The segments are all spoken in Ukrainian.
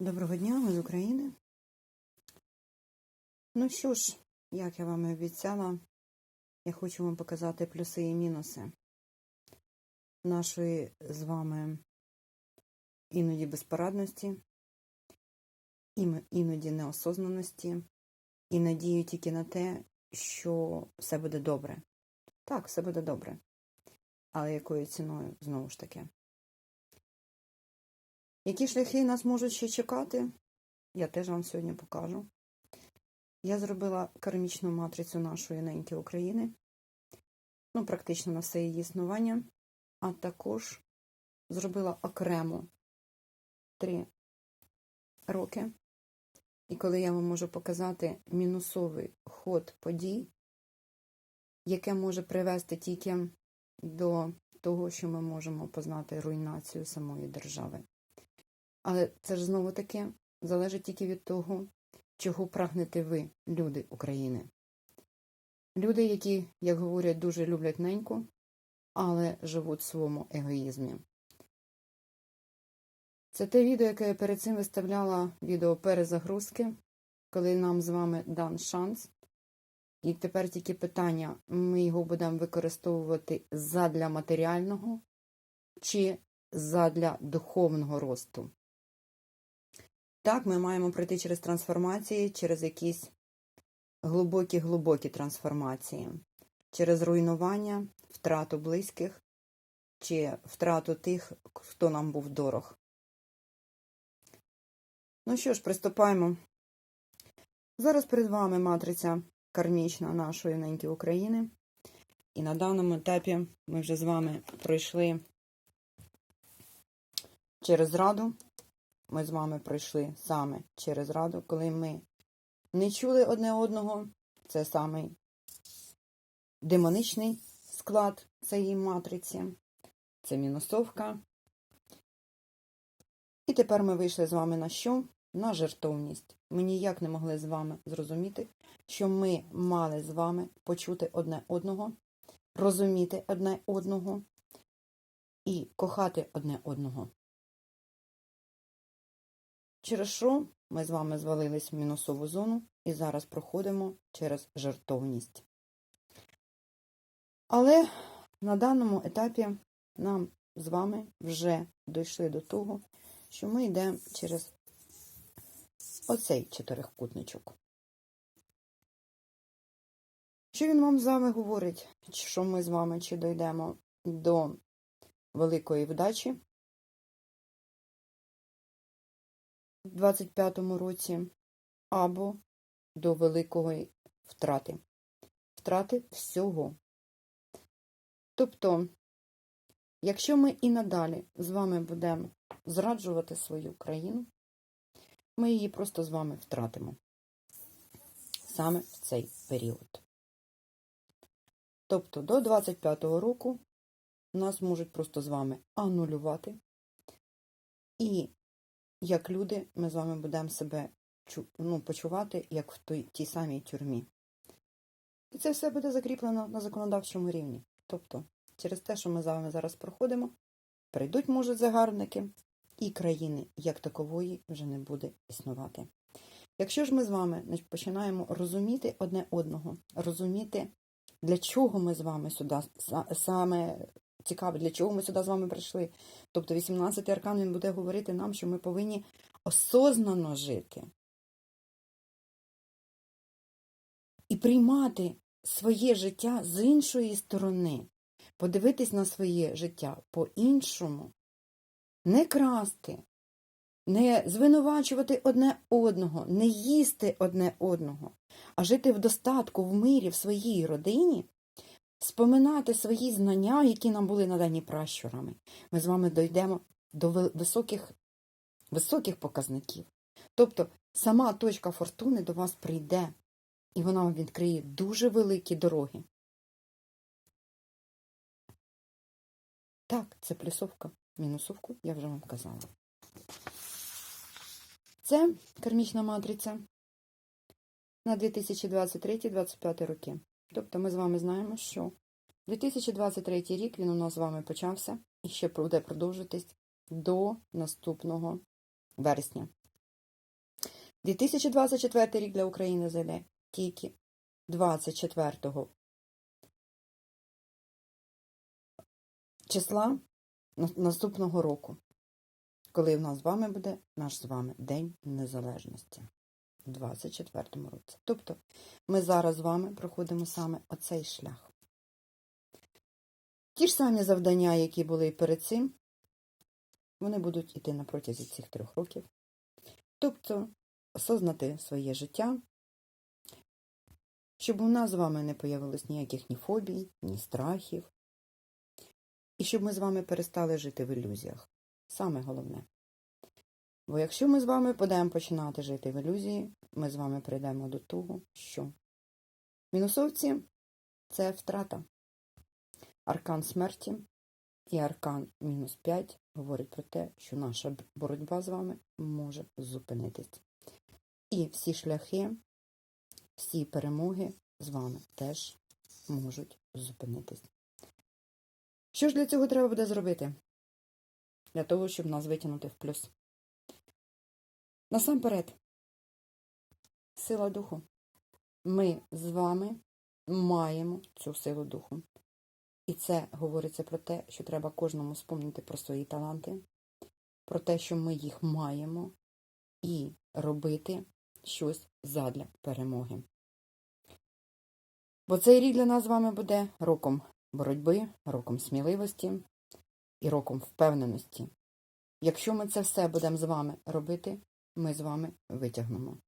Доброго дня, ми з України. Ну що ж, як я вам і обіцяла, я хочу вам показати плюси і мінуси нашої з вами іноді безпорадності, іноді неосознаності і надію тільки на те, що все буде добре. Так, все буде добре. Але якою ціною знову ж таки? Які шляхи нас можуть ще чекати, я теж вам сьогодні покажу. Я зробила кармічну матрицю нашої неньки України, ну, практично на все її існування, а також зробила окремо три роки. І коли я вам можу показати мінусовий ход подій, яке може привести тільки до того, що ми можемо познати руйнацію самої держави. Але це ж знову таки залежить тільки від того, чого прагнете ви, люди України. Люди, які, як говорять, дуже люблять неньку, але живуть в своєму егоїзмі. Це те відео, яке я перед цим виставляла відео перезагрузки, коли нам з вами дан шанс. І тепер тільки питання: ми його будемо використовувати задля матеріального чи задля духовного росту. Так, ми маємо пройти через трансформації, через якісь глибокі-глибокі трансформації, через руйнування, втрату близьких чи втрату тих, хто нам був дорог. Ну що ж, приступаємо. Зараз перед вами матриця кармічна нашої неньки України. І на даному етапі ми вже з вами пройшли через раду. Ми з вами пройшли саме через раду, коли ми не чули одне одного. Це самий демоничний склад цієї матриці. Це мінусовка. І тепер ми вийшли з вами на що? На жертовність. Ми ніяк не могли з вами зрозуміти, що ми мали з вами почути одне одного, розуміти одне одного і кохати одне одного. Через що ми з вами звалились в мінусову зону і зараз проходимо через жертовність. Але на даному етапі нам з вами вже дійшли до того, що ми йдемо через оцей чотирикутничок. Що він вам з вами говорить, що ми з вами чи дійдемо до великої вдачі 25-му році, або до великої втрати. Втрати всього. Тобто, якщо ми і надалі з вами будемо зраджувати свою країну, ми її просто з вами втратимо саме в цей період. Тобто до 25-го року нас можуть просто з вами анулювати, і як люди ми з вами будемо себе ну, почувати, як в той, тій самій тюрмі. І це все буде закріплено на законодавчому рівні. Тобто, через те, що ми з вами зараз проходимо, прийдуть, може, загарбники, і країни як такової вже не буде існувати. Якщо ж ми з вами починаємо розуміти одне одного, розуміти, для чого ми з вами сюди, саме цікаво, для чого ми сюди з вами прийшли. Тобто 18-й аркан він буде говорити нам, що ми повинні осознано жити. І приймати своє життя з іншої сторони, подивитись на своє життя по-іншому, не красти, не звинувачувати одне одного, не їсти одне одного, а жити в достатку, в мирі, в своїй родині, споминати свої знання, які нам були надані пращурами. Ми з вами дійдемо до високих, високих показників. Тобто сама точка фортуни до вас прийде, і вона вам відкриє дуже великі дороги. Так, це плюсовка. Мінусовку я вже вам казала. Це кармічна матриця на 2023-2025 роки. Тобто ми з вами знаємо, що 2023 рік він у нас з вами почався і ще буде продовжитись до наступного вересня. 2024 рік для України зайде тільки 24 числа наступного року, коли в нас з вами буде наш з вами День Незалежності у 24 році. Тобто ми зараз з вами проходимо саме оцей шлях. Ті ж самі завдання, які були і перед цим, вони будуть іти на протязі цих трьох років. Тобто осознати своє життя, щоб у нас з вами не появилось ніяких ні фобій, ні страхів, і щоб ми з вами перестали жити в ілюзіях. Саме головне. Бо якщо ми з вами будемо починати жити в ілюзії, ми з вами прийдемо до того, що мінусовці це втрата. Аркан смерті і аркан мінус 5 говорить про те, що наша боротьба з вами може зупинитись. І всі шляхи, всі перемоги з вами теж можуть зупинитись. Що ж для цього треба буде зробити? Для того, щоб нас витягнути в плюс. Насамперед, сила духу. Ми з вами маємо цю силу духу. І це говориться про те, що треба кожному спомнити про свої таланти, про те, що ми їх маємо, і робити щось задля перемоги. Бо цей рік для нас з вами буде роком боротьби, роком сміливості і роком впевненості. Якщо ми це все будемо з вами робити, ми з вами витягнемо.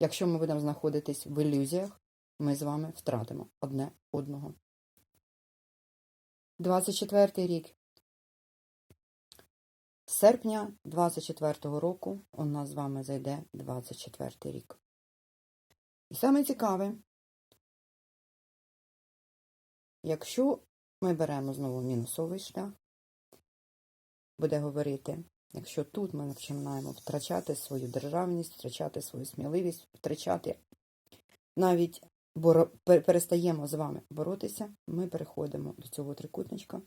Якщо ми будемо знаходитись в ілюзіях, ми з вами втратимо одне одного. 24 рік. З серпня 24 року у нас з вами зайде 24 й рік. І саме цікаве, якщо ми беремо знову мінусовий шлях, буде говорити, якщо тут ми починаємо втрачати свою державність, втрачати свою сміливість, втрачати навіть боро... перестаємо з вами боротися, ми переходимо до цього трикутничка,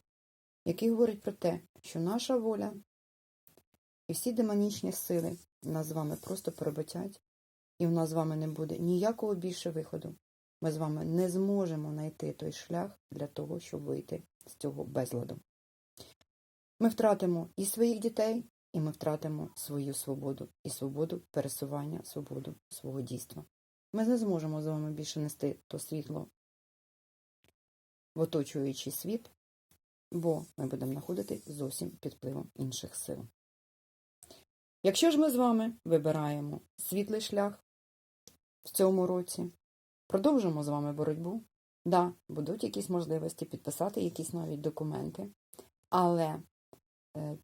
який говорить про те, що наша воля і всі демонічні сили нас з вами просто переботять, і в нас з вами не буде ніякого більше виходу. Ми з вами не зможемо знайти той шлях для того, щоб вийти з цього безладу. Ми втратимо і своїх дітей, і ми втратимо свою свободу, і свободу пересування, свободу свого дійства. Ми не зможемо з вами більше нести то світло в оточуючий світ, бо ми будемо знаходитись зовсім під впливом інших сил. Якщо ж ми з вами вибираємо світлий шлях в цьому році, продовжимо з вами боротьбу, да, будуть якісь можливості підписати якісь навіть документи, але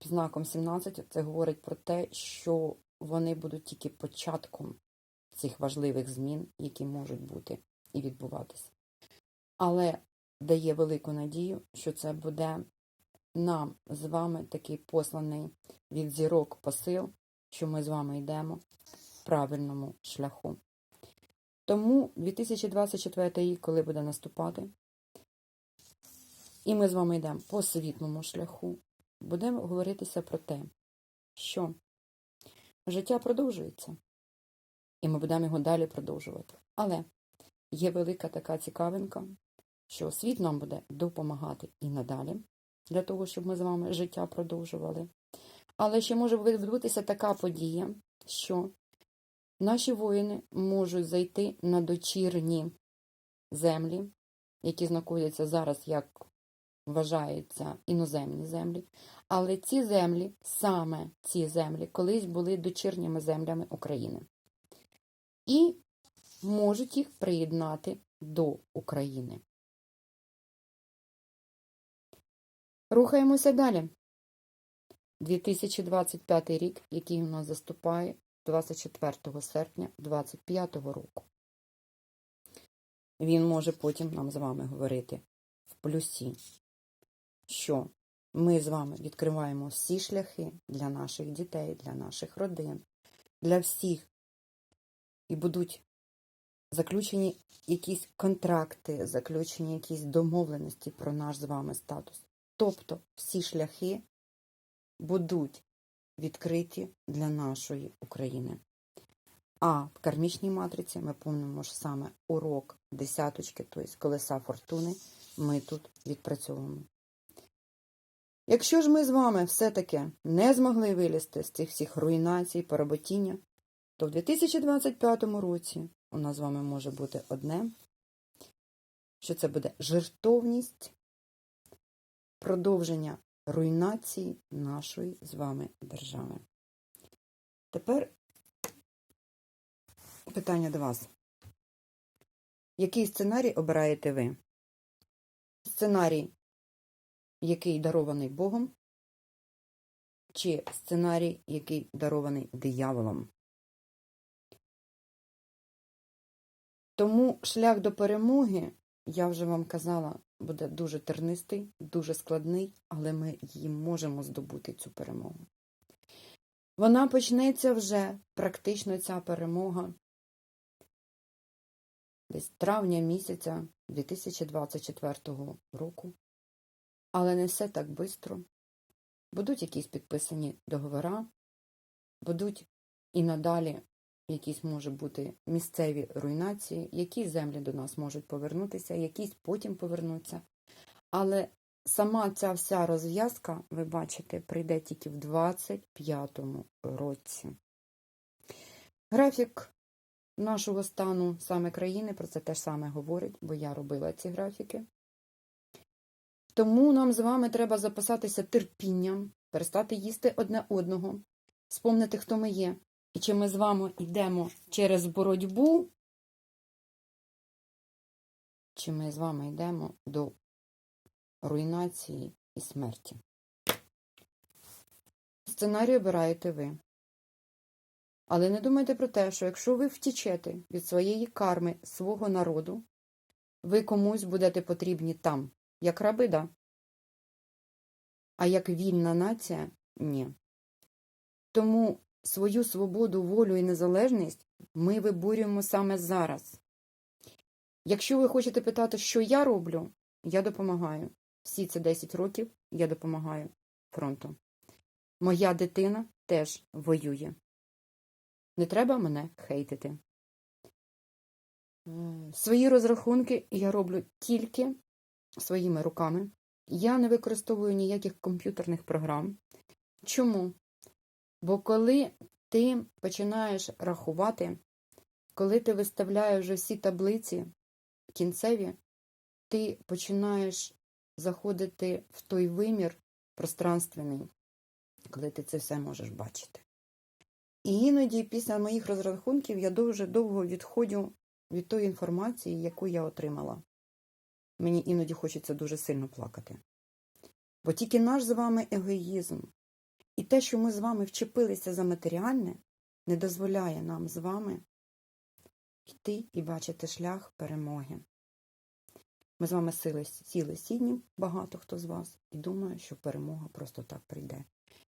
знаком 17 це говорить про те, що вони будуть тільки початком цих важливих змін, які можуть бути і відбуватися. Але дає велику надію, що це буде нам з вами такий посланий від зірок посил, що ми з вами йдемо в правильному шляху. Тому 2024 рік, коли буде наступати, і ми з вами йдемо по світлому шляху, будемо говоритися про те, що життя продовжується, і ми будемо його далі продовжувати. Але є велика така цікавинка, що світ нам буде допомагати і надалі, для того, щоб ми з вами життя продовжували. Але ще може відбутися така подія, що наші воїни можуть зайти на дочірні землі, які знаходяться зараз, як вважаються, іноземні землі. Але ці землі, саме ці землі, колись були дочірніми землями України. І можуть їх приєднати до України. Рухаємося далі. 2025 рік, який у нас заступає 24 серпня 2025 року. Він може потім нам з вами говорити в плюсі, що ми з вами відкриваємо всі шляхи для наших дітей, для наших родин, для всіх. І будуть заключені якісь контракти, заключені якісь домовленості про наш з вами статус. Тобто всі шляхи будуть відкриті для нашої України. А в кармічній матриці ми помнимо ж саме урок десяточки, тобто колеса фортуни, ми тут відпрацьовуємо. Якщо ж ми з вами все-таки не змогли вилізти з цих всіх руйнацій, поработіння, то в 2025 році у нас з вами може бути одне, що це буде жертовність, продовження руйнації нашої з вами держави. Тепер питання до вас. Який сценарій обираєте ви? Сценарій, який дарований Богом, чи сценарій, який дарований дияволом? Тому шлях до перемоги, я вже вам казала, буде дуже тернистий, дуже складний, але ми її можемо здобути цю перемогу. Вона почнеться вже практично ця перемога десь травня місяця 2024 року. Але не все так швидко. Будуть якісь підписані договори, будуть і надалі якісь може бути місцеві руйнації, які землі до нас можуть повернутися, якісь потім повернуться. Але сама ця вся розв'язка, ви бачите, прийде тільки в 25-му році. Графік нашого стану саме країни про це теж саме говорить, бо я робила ці графіки. Тому нам з вами треба запасатися терпінням, перестати їсти одне одного, спомнити, хто ми є, і чи ми з вами йдемо через боротьбу, чи ми з вами йдемо до руйнації і смерті. Сценарій обираєте ви. Але не думайте про те, що якщо ви втічете від своєї карми свого народу, ви комусь будете потрібні там, як раби, да? А як вільна нація ні. Тому свою свободу, волю і незалежність ми виборюємо саме зараз. Якщо ви хочете питати, що я роблю, я допомагаю. Всі ці 10 років я допомагаю фронту. Моя дитина теж воює. Не треба мене хейтити. Свої розрахунки я роблю тільки своїми руками. Я не використовую ніяких комп'ютерних програм. Чому? Бо коли ти починаєш рахувати, коли ти виставляєш всі таблиці кінцеві, ти починаєш заходити в той вимір пространственний, коли ти це все можеш бачити. І іноді після моїх розрахунків я дуже довго відходжу від тої інформації, яку я отримала. Мені іноді хочеться дуже сильно плакати. Бо тільки наш з вами егоїзм і те, що ми з вами вчепилися за матеріальне, не дозволяє нам з вами йти і бачити шлях перемоги. Ми з вами сіли, сіли сідні, багато хто з вас, і думає, що перемога просто так прийде.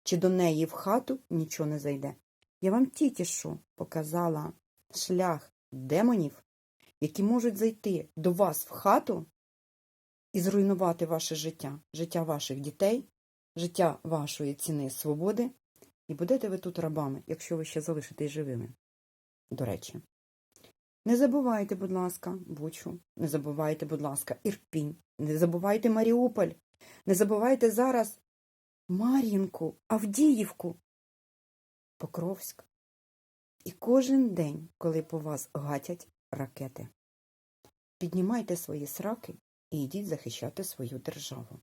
Чи до неї в хату нічого не зайде. Я вам тільки що показала шлях демонів, які можуть зайти до вас в хату і зруйнувати ваше життя, життя ваших дітей, життя вашої ціни свободи, і будете ви тут рабами, якщо ви ще залишитесь живими. До речі. Не забувайте, будь ласка, Бучу, не забувайте, будь ласка, Ірпінь, не забувайте Маріуполь, не забувайте зараз Мар'їнку, Авдіївку, Покровськ. І кожен день, коли по вас гатять ракети, піднімайте свої сраки і йдіть захищати свою державу.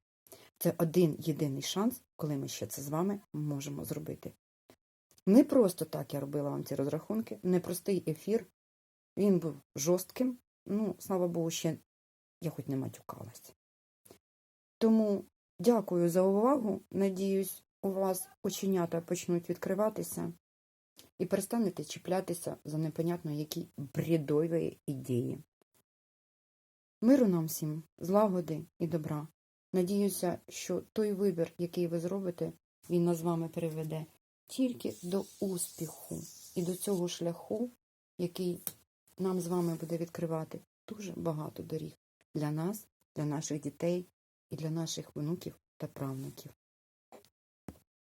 Це один єдиний шанс, коли ми ще це з вами можемо зробити. Не просто так я робила вам ці розрахунки, непростий ефір. Він був жорстким, ну, слава Богу, ще я хоч не матюкалась. Тому дякую за увагу. Надіюсь, у вас оченята почнуть відкриватися і перестанете чіплятися за непонятно які бредові ідеї. Миру нам всім, злагоди і добра. Надіюся, що той вибір, який ви зробите, він нас з вами приведе тільки до успіху і до цього шляху, який нам з вами буде відкривати дуже багато доріг для нас, для наших дітей і для наших внуків та правнуків.